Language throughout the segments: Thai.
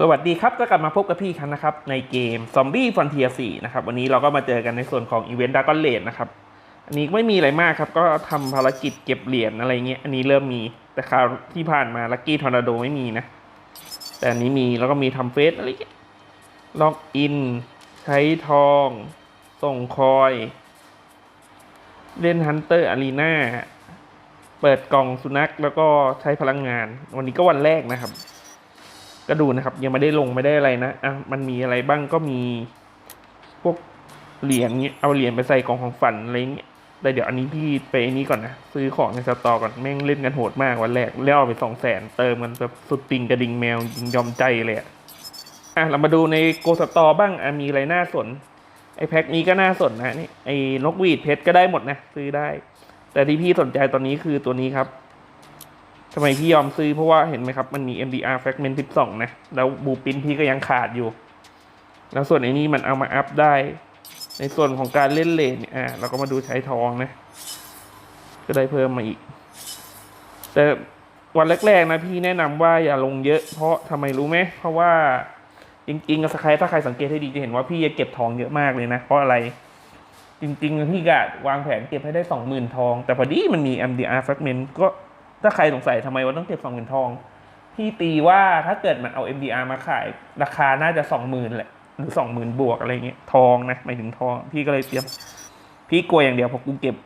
สวัสดีครับ ก็กลับมาพบกับพี่คันนะครับ ในเกม Zombie Frontier 4นะครับ วันนี้เราก็มาเจอกันในส่วนของอีเวนต์ดากอนเลดนะครับ อันนี้ไม่มีอะไรมากครับ ก็ทำภารกิจเก็บเหรียญอะไรเงี้ย อันนี้เริ่มมี แต่คราวที่ผ่านมาลั c กี้ทอร์นาโดไม่มีนะ แต่อันนี้มี แล้วก็มีทำเฟสอะไรเงี้ย ล็อกอิน ใช้ทอง ส่งคอย เล่นฮันเตอร์อารีนาเปิดกล่องสุนัข แล้วก็ใช้พลังงาน วันนี้ก็วันแรกนะครับ ก็ดูนะครับ ยังไม่ได้ลงไม่ได้อะไรนะอะมันมีอะไรบ้างก็มีพวกเหรียญเงี้ยเอาเหรียญไปใส่กล่องของฝันอะไรเงี้ยแต่เดี๋ยวอันนี้พี่ไปอันนี้ก่อนนะ ซื้อของในสตอร์ก่อนแม่งเล่นกันโหดมากวันแรกแล้วเอาไปสองแสนเติมกันแบบสุดติงกระดิ่งแมวยิงยอมใจเลยอะอะเรามาดูในโกสตอร์บ้างอะมีอะไรน่าสน ไอแพ็คนี้ก็น่าสนนะนี่ไอนกหวีดเพชรก็ได้หมดนะ ซื้อได้ แต่ที่พี่สนใจตอนนี้คือตัวนี้ครับ ทำไมพี่ยอมซื้อเพราะว่าเห็นไหมครับ มันมี MDR fragment 12 นะ แล้วบูปินพี่ก็ยังขาดอยู่ แล้วส่วนไอ้นี้มันเอามาอัพได้ ในส่วนของการเล่นเลนเนี่ยอ่าเราก็มาดูใช้ทองนะ ก็ได้เพิ่มมาอีก แต่วันแรกๆนะพี่แนะนำว่าอย่าลงเยอะ เพราะทำไมรู้ไหมเพราะว่าจริงๆถ้าใครถ้าใครสังเกตให้ดีจะเห็นว่าพี่จะเก็บทองเยอะมากเลยนะ เพราะอะไร จริงๆ พี่กะวางแผนเก็บให้ได้สองหมื่นทอง แต่พอดีมันมี MDR fragment ก็ ถ้าใครสงสัยทำไมว่าต้องเก็บสองหมื่นทอง พี่ตีว่าถ้าเกิดมันเอา MDR มาขาย ราคาน่าจะสองหมื่นแหละ หรือสองหมื่นบวกอะไรเงี้ยทองนะหมายถึงทอง พี่ก็เลยเตรียม พี่กลัวอย่างเดียวพอกูเก็บ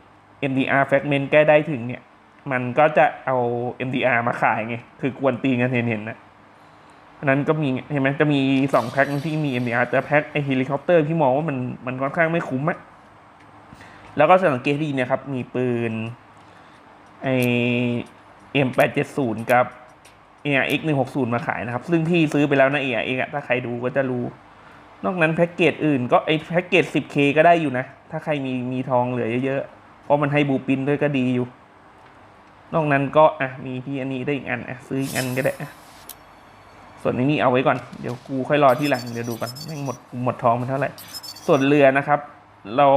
MDR fragment ใกล้ได้ถึงเนี่ย มันก็จะเอา MDR มาขายไงคือกวนตีกันเห็นๆนะนนั้นก็มีเห็นไหมจะมีสองแพ็คที่มี MDR แต่แพ็คไอเฮลิคอปเตอร์พี่มองว่ามันมันค่อนข้างไม่คุ้มอะแล้วก็สังเกตดีเนะครับ มีปืนไอ M870 กับ ARX 160มาขายนะครับ ซึ่งพี่ซื้อไปแล้วนะ ARX อะถ้าใครดูก็จะรู้ นอกนั้นแพ็กเกจอื่นก็ไอแพ็กเกจ 10K ก็ได้อยู่นะ ถ้าใครมีมีทองเหลือเยอะๆ เพราะมันให้บูปินด้วยก็ดีอยู่ นอกนั้นก็อะมีพี่อันนี้ได้อีกอันอะซื้ออีกอันก็ได้ส่วนนี้เอาไว้ก่อน เดี๋ยวกูค่อยรอที่หลัง เดี๋ยวดูก่อนแม่งหมดหมดทองมันเท่าไหร่ ส่วนเรือนะครับ เรา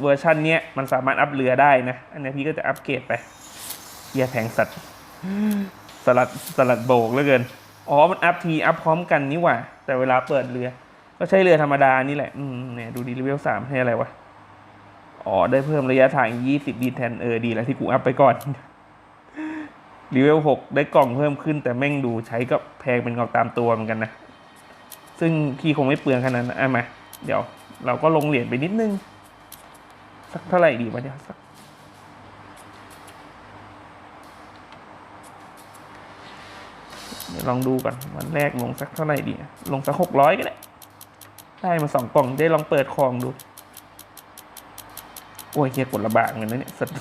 เวอร์ชันเนี้ยมันสามารถอัพเรือได้นะ อันนี้พี่ก็จะอัพเกรดไป เฮียแพงสัตว์สลัดสลัดโบกเหลือเกิน อ๋อ มันอัพทีอัพพร้อมกันนี่หว่า แต่เวลาเปิดเรือ ก็ใช้เรือธรรมดานี่แหละ อืมเนี่ยดูดีเลเวลสามให้อะไรวะ อ๋อ ได้เพิ่มระยะทางยี่สิบดีแทนเออดีแล้วที่กูอัพไปก่อนรีเวลหกได้กล่องเพิ่มขึ้น แต่แม่งดูใช้ก็แพงเป็นเงาตามตัวเหมือนกันนะ ซึ่งพี่คงไม่เปลืองขนาดนั้นอะมา เดี๋ยวเราก็ลงเหรียญไปนิดนึง สักเท่าไหร่ดีวะเดี๋ยสัก เดี๋ยว ลองดูก่อนวันแรกลงสักเท่าไหร่ดีอะลงสักหกร้อยก็ได้ ได้มาสองกล่องได้ลองเปิดคลองดู โอ้ยเฮียกดระบากเหมือนนะเนี่ยสัตว์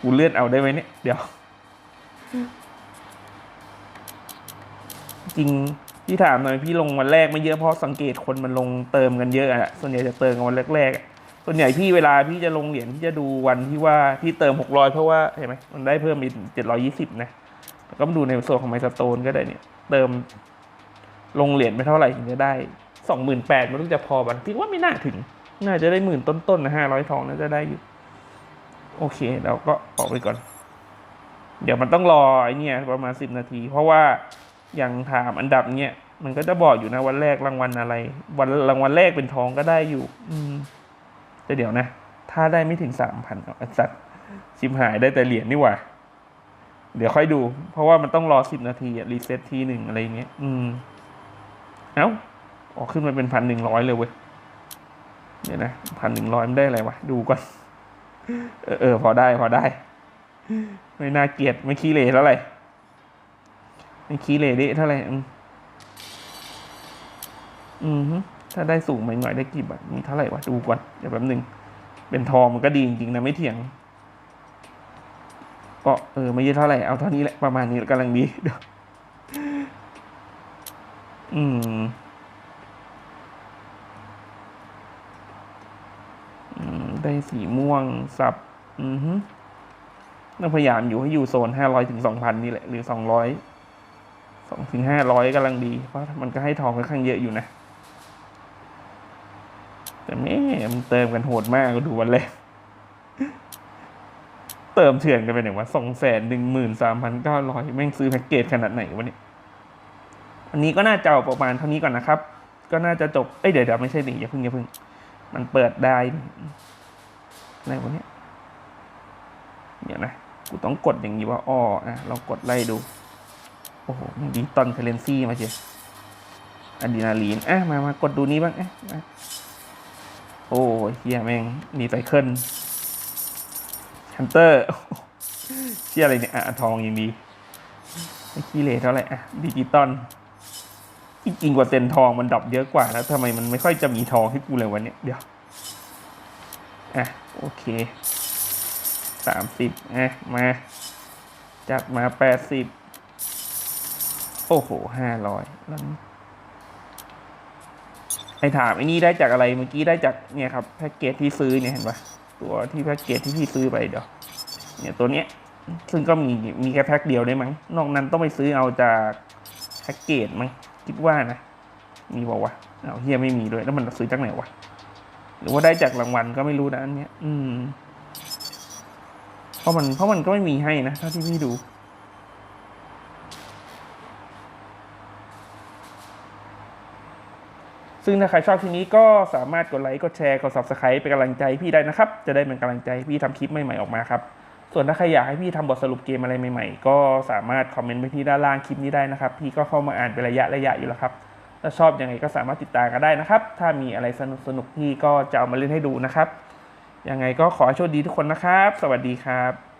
กูเลื่อนเอาได้ไหมเนี่ย เดี๋ยว จริงพี่ถามหน่อยพี่ลงวันแรกไม่เยอะเพราะสังเกตคนมันลงเติมกันเยอะอะส่วนใหญ่จะเติมกันวันแรกๆอะส่วนใหญ่พี่เวลาพี่จะลงเหรียญพี่จะดูวันที่ว่าพี่เติมหกร้อยเพราะว่าเห็นไหมมันได้เพิ่มอีกเจ็ดร้อยี่สิบนะแล้ว ก็มาดูในส่วนของไมสโตนก็ได้เนี่ย เติมลงเหรียญไม่เท่าไหร่ถึงจะได้สองหมื่นแปดมันต้องจะพอบันพี่ว่าไม่น่าถึง น่าจะได้หมื่นต้นๆนะห้าร้อยทองน่าจะได้อยู่ โอเคเราก็ออกไปก่อน เดี๋ยวมันต้องรอไอ้เนี่ยประมาณสิบนาที เพราะว่าอย่างถามอันดับเนี่ยมันก็จะบอกอยู่นะวันแรกรางวัลอะไร วันรางวัลแรกเป็นทองก็ได้อยู่ อืมแต่เดี๋ยวนะ ถ้าได้ไม่ถึงสามพันไอสัตว์ชิมหายได้แต่เหรียญนี่หว่า เดี๋ยวค่อยดู เพราะว่ามันต้องรอสิบนาทีรีเซ็ตทีหนึ่งอะไรเงี้ย อืม เอ้าออกขึ้นมาเป็นพันหนึ่งร้อยเลยเว้ยเดี๋ยวนะพันหนึ่งร้อยมันได้อะไรวะ ดูก่อน เออเออพอได้ พอได้ ไม่น่าเกลียดไม่ขี้เหร่เท่าไหร่ไม่ขี้เหร่ดิเท่าไหร่ อืมอืมถ้าได้สูงหน่อยๆได้กี่บาทมีเท่าไหร่วะ ดูก่อน เดี๋ยวแป๊บหนึ่งเป็นทองมันก็ดีจริงๆนะไม่เถียง ก็เออไม่เยอะเท่าไหร่เอาเท่านี้แหละประมาณนี้กำลังดีอืมอืมได้สีม่วงสับ อือฮึต้องพยายามอยู่ให้อยู่โซนห้าร้อยถึงสองพันนี่แหละ หรือสองร้อยสองถึงห้าร้อยกำลังดี เพราะมันก็ให้ทองค่อนข้างเยอะอยู่นะ แต่แม่มันเติมกันโหดมากก็ดูวันแรก เติมเถื่อนกันไปไหนวะสองแสนหนึ่งหมื่นสามพันเก้าร้อยแม่งซื้อแพ็กเกจขนาดไหนวะเนี่ยอันนี้ก็น่าจะประมาณเท่านี้ก่อนนะครับ ก็น่าจะจบ เอ้ยเดี๋ยวเดี๋ยวไม่ใช่ดิอย่าเพิ่งอย่าเพิ่ง มันเปิดได้อะไรวะเนี่ยเดี๋ยวนะ กูต้องกดอย่างนี้ว่าอ้ออะลองกดไล่ดู โอ้โหดิตอนเคเลนซี่มาเชียอะดรีนาลีนอะมามากดดูนี้บ้างอะโอ้ยเฮียแม่งมีไซเคิล ฮันเตอร์เชี่ยอะไรเนี่ยอะทองย่างดีไม่ขี้เหร่เท่าไหร่อะดิจิตอลจริงกว่าเซนทองมันดรอปเยอะกว่าแล้วทำไมมันไม่ค่อยจะมีทองให้กูเลยวันเนี้ยเดี๋ยวอะโอเคสามสิบอะมาจัดมาแปดสิบโอ้โหห้าร้อยแล้วนี่ไอถามไอ้นี่ได้จากอะไรเมื่อกี้ได้จากเนี่ยครับแพ็กเกจที่ซื้อเนี่ยเห็นปะ ตัวที่แพ็กเกจที่พี่ซื้อไปเดี๋ยวเนี่ยตัวเนี้ยซึ่งก็มีมีแค่แพ็กเดียวได้มั้ง นอกนั้นต้องไปซื้อเอาจากแพ็กเกจมั้งคิดว่านะ มีบอกว่าเอาเฮียไม่มีด้วยแล้วมันซื้อจากไหนวะหรือว่าได้จากรางวัลก็ไม่รู้นะอันเนี้ย อืม เพราะมันเพราะมันก็ไม่มีให้นะเท่าที่พี่ดู ซึ่งถ้าใครชอบคลิปนี้ก็สามารถกดไลค์กดแชร์กด subscribe เป็นกำลังใจพี่ได้นะครับ จะได้เป็นกำลังใจพี่ทำคลิปใหม่ๆออกมาครับ ส่วนถ้าใครอยากให้พี่ทำบทสรุปเกมอะไรใหม่ๆ ก็สามารถคอมเมนต์ไปที่ด้านล่างคลิปนี้ได้นะครับ พี่ก็เข้ามาอ่านเป็นระยะระยะอยู่แล้วครับถ้าชอบยังไงก็สามารถติดตามกันได้นะครับ ถ้ามีอะไรสนุกสนุกพี่ก็จะเอามาเล่นให้ดูนะครับยังไงก็ขอโชคดีทุกคนนะครับ สวัสดีครับ